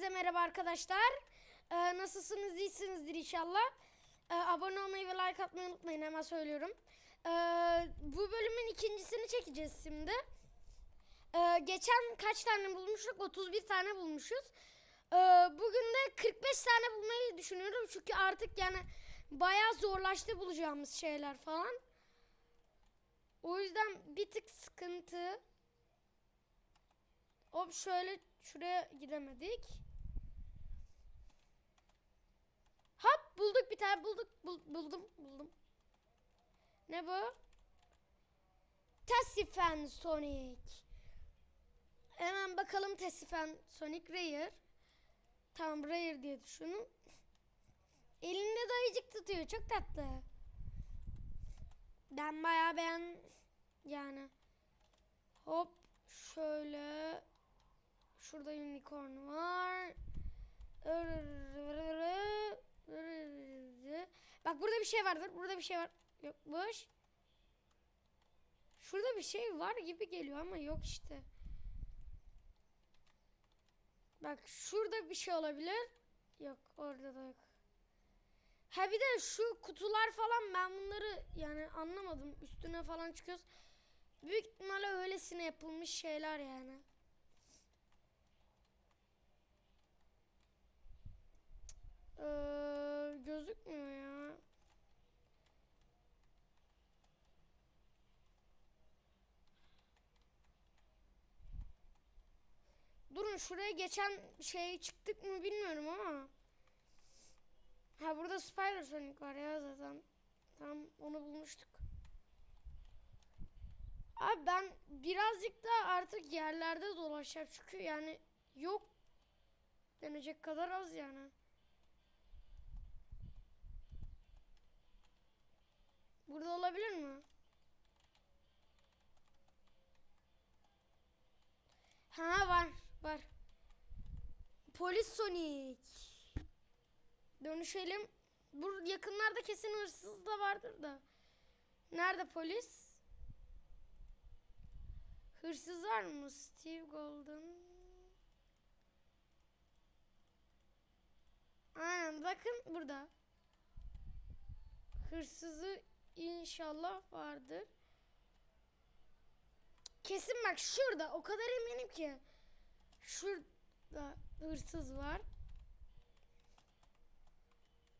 Hepinize merhaba arkadaşlar. Ee, nasılsınız? İyisinizdir inşallah. Ee, abone olmayı ve like atmayı unutmayın hemen söylüyorum. Ee, bu bölümün ikincisini çekeceğiz şimdi. Ee, geçen kaç tane bulmuştuk? 31 tane bulmuşuz. Ee, bugün de 45 tane bulmayı düşünüyorum. Çünkü artık yani bayağı zorlaştı bulacağımız şeyler falan. O yüzden bir tık sıkıntı. Hop şöyle şuraya gidemedik. Hop bulduk bir tane bulduk. Bul- buldum buldum. Ne bu? Tesifen Sonic. Hemen bakalım Tesifen Sonic Rare. Tamam Rare diye düşünün. Elinde dayıcık tutuyor. Çok tatlı. Ben bayağı beğen yani. Hop şöyle şurada unicorn var. Bak burada bir şey vardır. Burada bir şey var. Yokmuş. Şurada bir şey var gibi geliyor ama yok işte. Bak şurada bir şey olabilir. Yok orada da yok. Ha bir de şu kutular falan ben bunları yani anlamadım. Üstüne falan çıkıyoruz. Büyük ihtimalle öylesine yapılmış şeyler yani. Ee, gözükmüyor ya. Durun şuraya geçen şey çıktık mı bilmiyorum ama. Ha burada Spider Sonic var ya zaten. Tam onu bulmuştuk. Abi ben birazcık da artık yerlerde dolaşacağım çünkü yani yok denecek kadar az yani. Burada olabilir mi? Ha var var. Polis Sonic. Dönüşelim. Bu yakınlarda kesin hırsız da vardır da. Nerede polis? Hırsız var mı? Steve Golden. Aynen bakın burada. Hırsızı inşallah vardır. Kesin bak şurada o kadar eminim ki. Şurada hırsız var.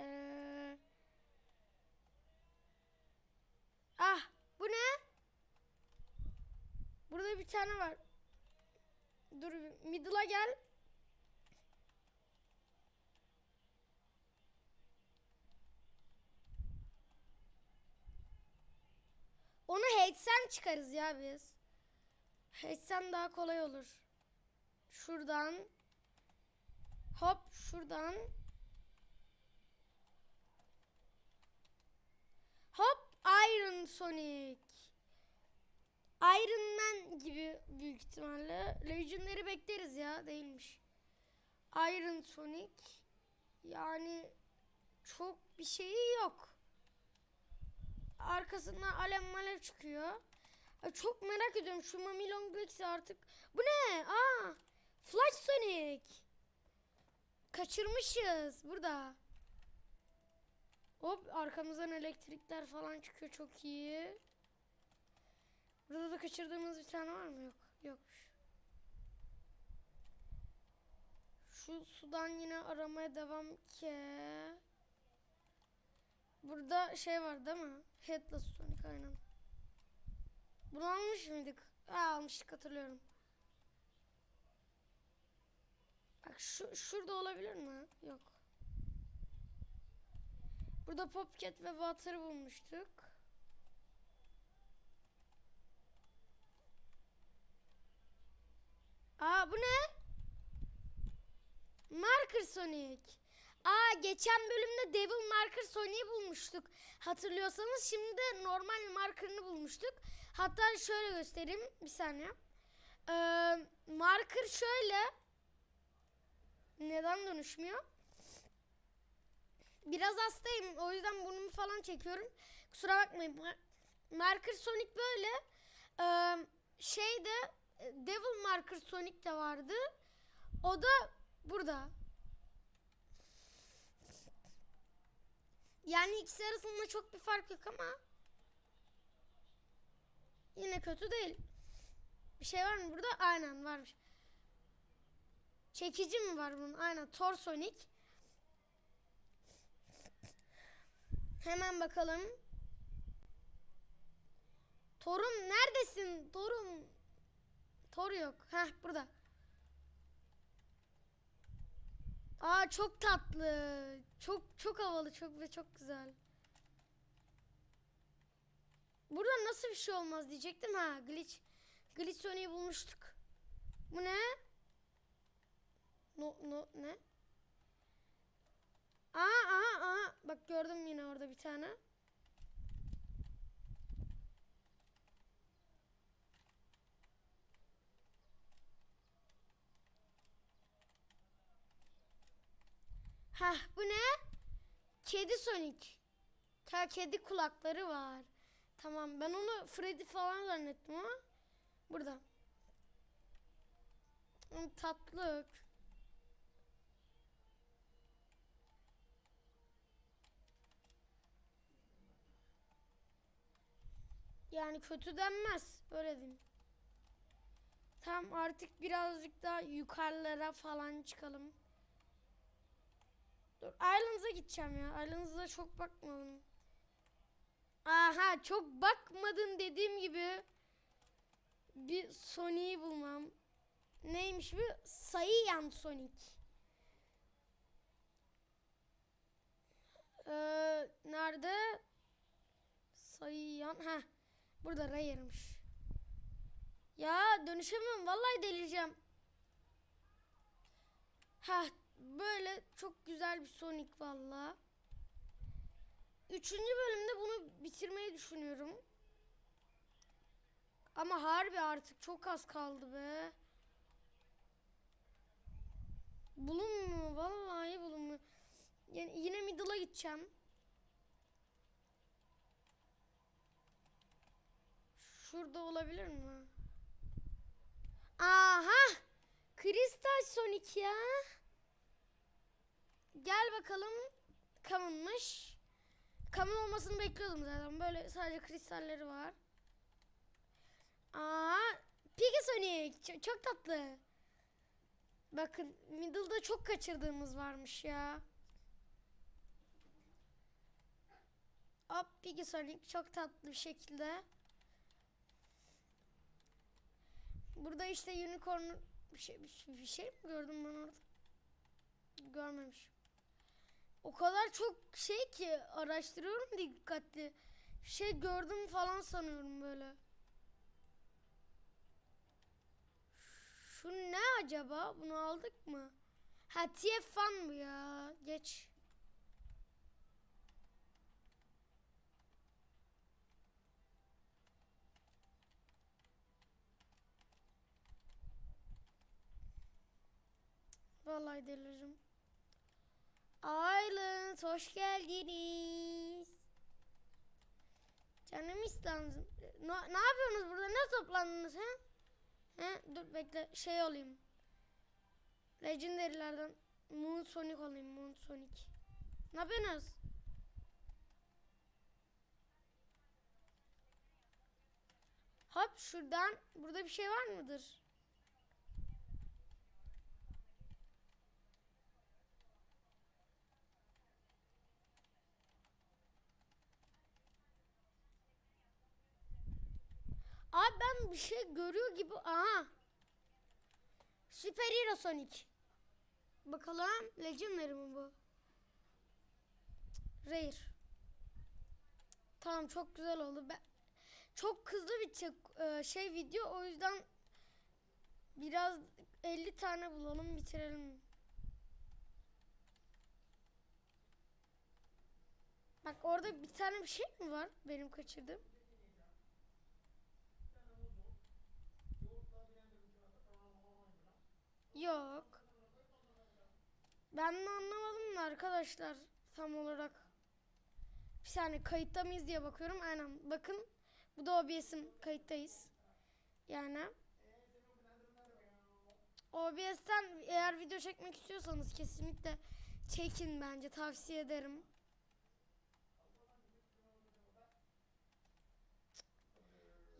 Ee, ah bu ne? Burada bir tane var. Dur middle'a gel. Hate'sen çıkarız ya biz. Hate'sen daha kolay olur. Şuradan. Hop şuradan. Hop Iron Sonic. Iron Man gibi büyük ihtimalle. Legendary bekleriz ya değilmiş. Iron Sonic. Yani çok bir şeyi yok. Arkasından alev malev çıkıyor. Çok merak ediyorum şu Mamilon Galaxy artık. Bu ne? Aa! Flash Sonic. Kaçırmışız burada. Hop arkamızdan elektrikler falan çıkıyor çok iyi. Burada da kaçırdığımız bir tane var mı? Yok. Yokmuş. Şu sudan yine aramaya devam ki. Burada şey var değil mi? Headless Sonic aynen. Bunu almış mıydık? Ha, almıştık hatırlıyorum. Bak şu şurada olabilir mi? Yok. Burada Popcat ve Water bulmuştuk. Aa bu ne? Marker Sonic. Aa geçen bölümde Devil Marker Sonic'i bulmuştuk. Hatırlıyorsanız şimdi de normal marker'ını bulmuştuk. Hatta şöyle göstereyim bir saniye. Ee, marker şöyle. Neden dönüşmüyor? Biraz hastayım o yüzden burnumu falan çekiyorum. Kusura bakmayın. Mar- Marker Sonic böyle. Ee, şeyde Devil Marker Sonic de vardı. O da Burada. Yani ikisi arasında çok bir fark yok ama yine kötü değil. Bir şey var mı burada? Aynen varmış. Çekici mi var bunun? Aynen Thor Sonic. Hemen bakalım. Thor'um neredesin? Thor'um. Thor yok. Heh burada. Aa çok tatlı. Çok çok havalı, çok ve çok güzel. Burada nasıl bir şey olmaz diyecektim ha. Glitch Glitch Sonic'i bulmuştuk. Bu ne? No no ne? Aa aa aa bak gördüm yine orada bir tane. Hah bu ne? Kedi Sonic. Ha, kedi kulakları var. Tamam ben onu Freddy falan zannettim ama burada. Hmm, Tatlık. Yani kötü denmez. Öyle diyeyim. Tamam artık birazcık daha yukarılara falan çıkalım. Dur Islands'a gideceğim ya. Islands'a çok bakmadım. Aha çok bakmadın dediğim gibi bir Sonic'i bulmam. Neymiş bu? Saiyan Sonic. Ee, nerede? Saiyan. Ha. Burada Rare'miş. Ya dönüşemiyorum. Vallahi delireceğim. Ha böyle çok güzel bir Sonic valla. Üçüncü bölümde bunu bitirmeyi düşünüyorum. Ama harbi artık çok az kaldı be. Bulunmuyor. Vallahi bulunmuyor. Yani yine middle'a gideceğim. Şurada olabilir mi? Aha! Kristal Sonic ya. Gel bakalım. Kamınmış. Kamın olmasını bekliyordum zaten. Böyle sadece kristalleri var. Aa, Piggy Sonic. Çok, çok tatlı. Bakın Middle'da çok kaçırdığımız varmış ya. Hop Piggy Sonic çok tatlı bir şekilde. Burada işte unicorn bir şey, bir şey, bir şey mi gördüm ben orada? Görmemişim. O kadar çok şey ki araştırıyorum dikkatli. Şey gördüm falan sanıyorum böyle. Şu ne acaba? Bunu aldık mı? Ha TF fan bu ya. Geç. Vallahi deliririm. Island hoş geldiniz. Canım İslam'cığım. Ne, ne yapıyorsunuz burada? Ne toplandınız he? He? Dur bekle şey olayım. Legendary'lerden Moon Sonic olayım. Moon Sonic. Ne yapıyorsunuz? Hop şuradan. Burada bir şey var mıdır? Abi ben bir şey görüyor gibi. Aha. Süper Hero Sonic. Bakalım. Legendary mi bu? Rare. Tamam çok güzel oldu. Ben çok hızlı bitecek e, şey video. O yüzden biraz 50 tane bulalım bitirelim. Bak orada bir tane bir şey mi var benim kaçırdığım? Yok. Ben de anlamadım da arkadaşlar tam olarak. Bir saniye kayıtta mıyız diye bakıyorum. Aynen bakın. Bu da OBS'im kayıttayız. Yani. OBS'ten eğer video çekmek istiyorsanız kesinlikle çekin bence tavsiye ederim.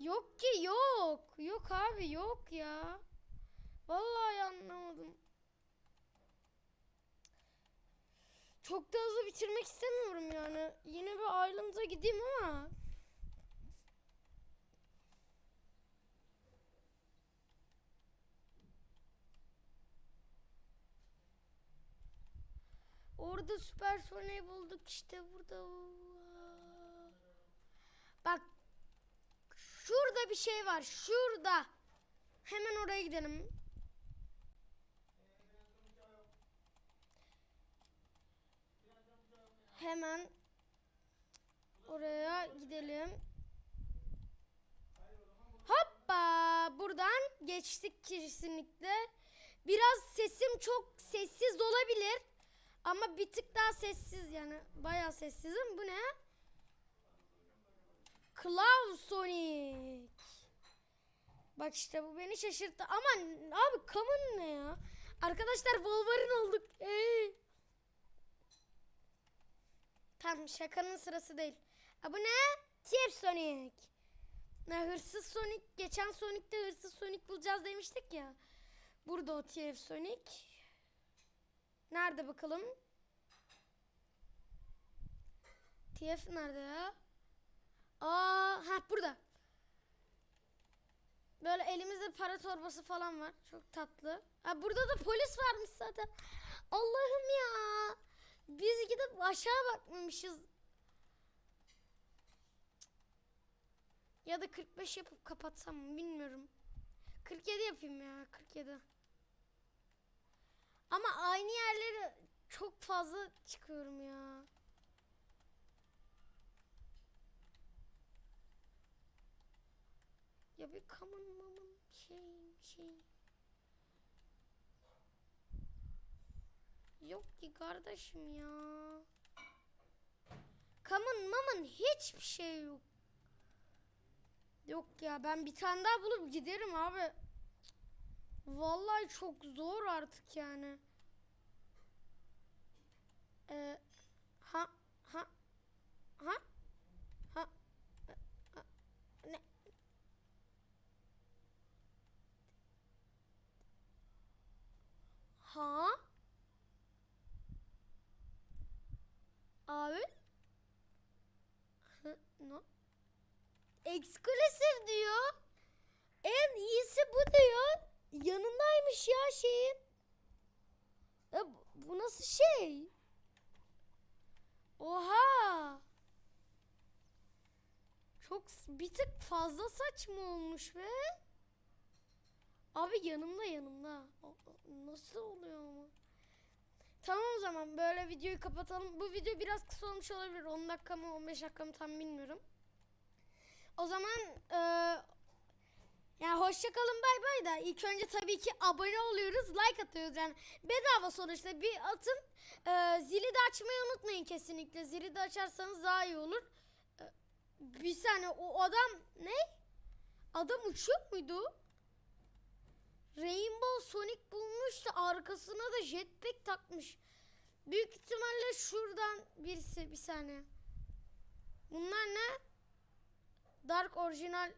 Yok ki yok. Yok abi yok ya. Vallahi anlamadım. Çok da hızlı bitirmek istemiyorum yani. Yine bir ayrıntıya gideyim ama. Orada süper soneyi bulduk işte burada. Bak şurada bir şey var. Şurada. Hemen oraya gidelim. Hemen oraya gidelim. Hoppa! Buradan geçtik kesinlikle. Biraz sesim çok sessiz olabilir. Ama bir tık daha sessiz yani. Bayağı sessizim. Bu ne? Cloud Sonic. Bak işte bu beni şaşırttı. Ama abi common ne ya? Arkadaşlar Wolverine olduk. Ey. Tamam şakanın sırası değil. Ha, bu ne? TF Sonic. Ne hırsız Sonic. Geçen Sonic'te hırsız Sonic bulacağız demiştik ya. Burada o TF Sonic. Nerede bakalım? TF nerede ya? Aa, ha burada. Böyle elimizde para torbası falan var. Çok tatlı. Ha burada da polis varmış zaten. Allah'ım ya. Biz gidip aşağı bakmamışız. Ya da 45 yapıp kapatsam bilmiyorum. 47 yapayım ya 47. Ama aynı yerlere çok fazla çıkıyorum ya. Ya bir kamun mamun şey şey. Yok ki kardeşim ya. Kamun mamun hiçbir şey yok. Yok ya ben bir tane daha bulup giderim abi. Vallahi çok zor artık yani. Ee, ha ha ha ha e, ha, ne ha abi No Exclusive diyor. En iyisi bu diyor. Yanındaymış ya şeyin. Ya bu- nasıl şey? Oha. Çok bir tık fazla saçma olmuş be. Abi yanımda yanımda. Nasıl oluyor ama? Tamam o zaman böyle videoyu kapatalım. Bu video biraz kısa olmuş olabilir. 10 dakika mı 15 dakika mı tam bilmiyorum. O zaman eee yani hoşça kalın bay bay da ilk önce tabii ki abone oluyoruz, like atıyoruz yani bedava sonuçta bir atın. Eee, zili de açmayı unutmayın kesinlikle. Zili de açarsanız daha iyi olur. Eee, bir saniye o adam ne? Adam uçuyor muydu? Rainbow Sonic bulmuş da arkasına da jetpack takmış. Büyük ihtimalle şuradan birisi bir saniye. Bunlar ne? Dark orijinal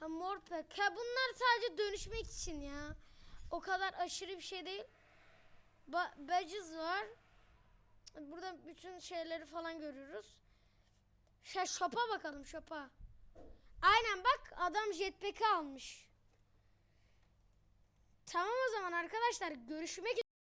Ha Morpek. Ha bunlar sadece dönüşmek için ya. O kadar aşırı bir şey değil. Ba badges var. Burada bütün şeyleri falan görüyoruz. Şey shop'a bakalım shop'a. Aynen bak adam jetpack'i almış. Tamam o zaman arkadaşlar görüşmek